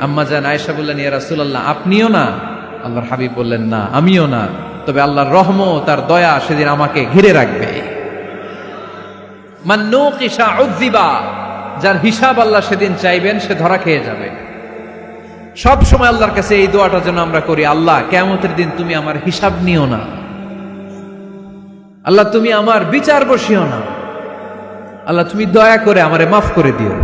আম্মা জান আয়েশা বললেন, ইয়া রাসূলুল্লাহ, আপনিও না? আল্লাহর হাবিব বললেন, না, আমিও না। তবে আল্লাহর রহমত তার দয়া সেদিন আমাকে ঘিরে রাখবে। যার হিসাব আল্লাহ সেদিন চাইবেন, সে ধরা খেয়ে যাবে। সব সময় আল্লাহর কাছে এই দোয়াটা যেন আমরা করি, আল্লাহ কেমতের দিন তুমি আমার হিসাব নিও না। আল্লাহ, তুমি আমার বিচার বসিও না। আল্লাহ, তুমি দয়া করে আমারে মাফ করে দিও।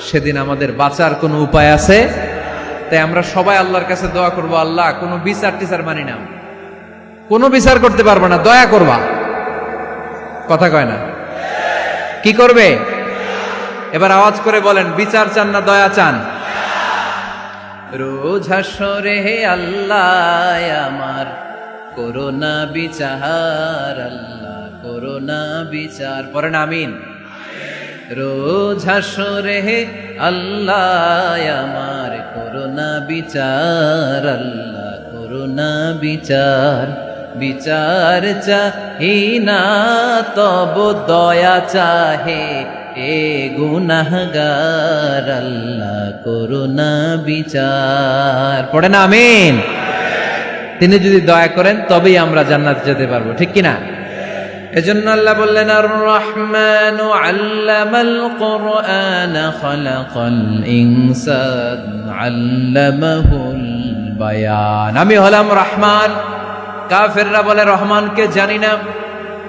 সেদিন আমাদের বাঁচার কোনো উপায় আছে? তাই আমরা সবাই আল্লাহর কাছে দোয়া করব, আল্লাহ, কোনো বিচার টিচার মানি না। কোনো বিচার করতে পারবে না, দয়া করবা। কথা কয় না? কি করবে? এবার আওয়াজ করে বলেন, বিচার চান না, দয়া চান? রোজ হাসরে হে আল্লাহ, আমার করোনা বিচার, আল্লাহ, করোনা বিচার। পরে আমিন। রোজ হাসরে আমার করোনা বিচার, আল্লাহ করোনা বিচার। বিচার চাহি না তব দয়া চাহে এ গুনাহগার, আল্লাহ করুণা বিচার। পড়ে না আমিন। তিনি যদি দয়া করেন, তবেই আমরা জান্নাত যেতে পারব, ঠিক কিনা? এজন্য আল্লাহ বললেন আর রহমান আল্লামাল কোরআন খালাকাল ইনসান আল্লামাহুল বায়ান। আমি হলাম রহমান। কাফেররা বলে, রহমানকে জানি না।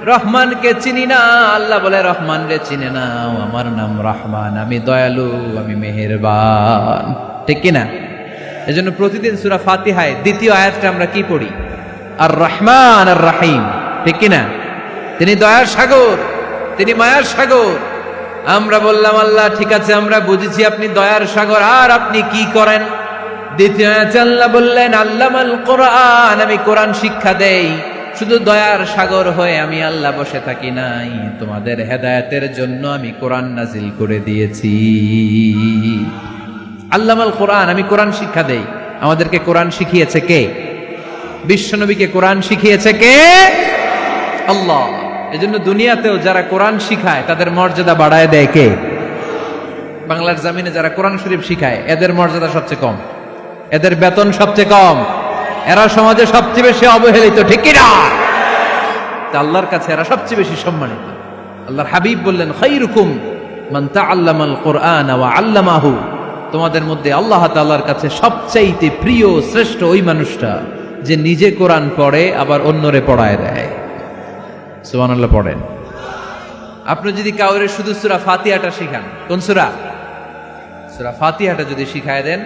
রহমানকে চিনি না। আল্লাহ বলে রহমান রে চিনে না আমার নাম রহমান। আমি দয়ালু, আমি মেহেরবান। ঠিক কিনা? এজন্য প্রতিদিন সুরা ফাতিহায় দ্বিতীয় আয়াতটা আমরা কি পড়ি? আর রহমান আর রাহিম ঠিক কিনা? তিনি দয়ার সাগর, তিনি মায়ার সাগর। আমরা বললাম, আল্লাহ, ঠিক আছে, আমরা বুঝেছি আপনি দয়ার সাগর, আর আপনি কি করেন? দ্বিতীয় আল্লাহ বললেন কোরআন, আমি শিক্ষা দেই, শুধু দয়ার সাগর হয়ে আমি আল্লাহ বসে থাকি নাই, তোমাদের হেদায়েতের জন্য আমি নাজিল করে দিয়েছি। কোরআন, আমি কোরআন শিক্ষা দেই। আমাদেরকে কোরআন শিখিয়েছে কে? বিশ্বনবীকে কোরআন শিখিয়েছে কে? আল্লাহ। এজন্য দুনিয়াতেও যারা কোরআন শিখায়, তাদের মর্যাদা বাড়ায় দেয় কে? বাংলার জামিনে যারা কোরআন শরীফ শিখায়, এদের মর্যাদা সবচেয়ে কম। এদের বেতন সবচেয়ে কম। এরা সমাজে সবচেয়ে বেশি অবহেলিত, ঠিক তা আল্লাহর কাছে এরা সবচেয়ে বেশি সম্মানিত। আল্লাহর হাবিব বললেন, খাইরুকুম মান তাআল্লামাল কোরআন আল্লামাহু। তোমাদের মধ্যে আল্লাহ তাআলার কাছে সবচাইতে প্রিয়, শ্রেষ্ঠ ওই মানুষটা, যে নিজে কোরআন পড়ে, আবার অন্যরে পড়ায় দেয়। সুবহানাল্লাহ পড়েন। আপনি যদি কাউরে শুধু সুরা ফাতিহাটা শিখান, কোন সুরা? সূরা ফাতিহাটা যদি শিখায় দেন,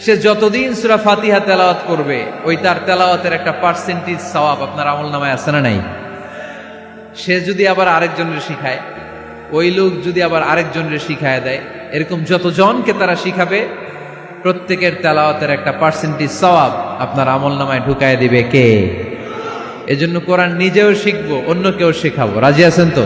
সে যতদিন সুরা ফাতিহা তেলাওয়াত করবে, ওই তার তেলাওয়াতের একটা পার্সেন্টেজ সওয়াব আপনার আমল নামায় আছে না নাই? সে যদি আবার আরেকজনের শিখায়, ওই লোক যদি আবার আরেকজনের শিখায় দেয়, এরকম যতজনকে তারা শিখাবে, প্রত্যেকের তেলাওয়াতের একটা পার্সেন্টেজ সওয়াব আপনার আমল নামায় ঢুকায় দিবে কে? এজন্য কোরআন নিজেও শিখব অন্য কেউ শেখাবো। রাজি আছেন তো?